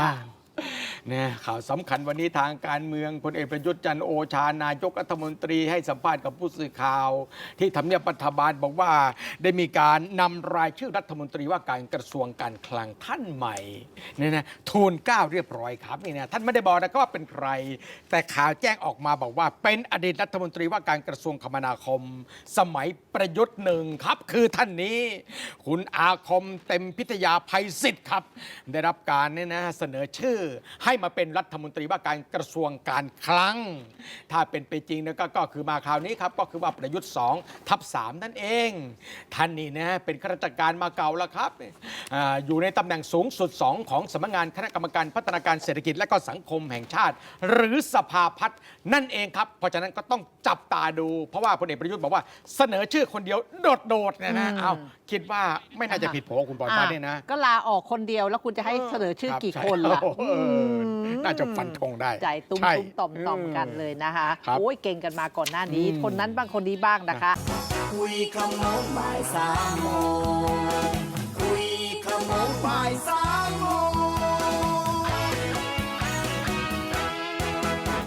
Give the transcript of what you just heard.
อ้าวเนี่ยข่าวสำคัญวันนี้ทางการเมืองพลเอกประยุทธ์จันโอชานายกรัฐมนตรีให้สัมภาษณ์กับผู้สื่อข่าว ที่ทำเนียบรัฐบาลบอกว่า ได้มีการนำรายชื่อรัฐมนตรีว่าการกระทรวงการคลังท่านใหม่เนี่ยนะทูลเกล้าเรียบร้อยครับนี่นะท่านไม่ได้บอกนะว่าเป็นใคร แต่ข่าวแจ้งออกมาบอกว่า เป็นอดีตรัฐมนตรีว่าการกระทรวงคมนาคม สมัยประยุทธ์หนึ่งครับ คือท่านนี้ คุณอาคมเต็มพิทยาภัยศิษฐ์ครับ ได้รับการเนี่ยนะเสนอชื่อให้มาเป็นรัฐมนตรีว่าการกระทรวงการคลัง ถ้าเป็นไปจริงนะก็ก็คือมาคราวนี้ครับ ก็คือว่าประยุทธ์2ทับ3นั่นเอง ท่านนี่นะเป็นข้าราชการมาเก่าแล้วครับอาอยู่ในตำแหน่งสูงสุด 2 ของสำนักงานคณะกรรมการพัฒนาการเศรษฐกิจและก็สังคมแห่งชาติ หรือสภาพัฒน์นั่นเองครับ เพราะฉะนั้นก็ต้องจับตาดู เพราะว่าพลเอกประยุทธ์บอกว่าเสนอชื่อคนเดียวโดดๆเนี่ยนะอืมเอาคิดว่าไม่น่าจะผิดโผคุณบอยมาเนี่ยนะก็ลาออกคนเดียวแล้วคุณจะให้เสนอชื่อรับกี่ใช่คนล่ะโอ้โหเออน่าจะฟันธงได้ ใจตุ้มใช่ตุ้มต่อมต่อมกันเลยนะคะครับโอ้ยเก่งกันมาก่อนหน้านี้อืมคนนั้นบ้างคนนี้บ้างนะคะ คุยขโมงบ่ายสามโมง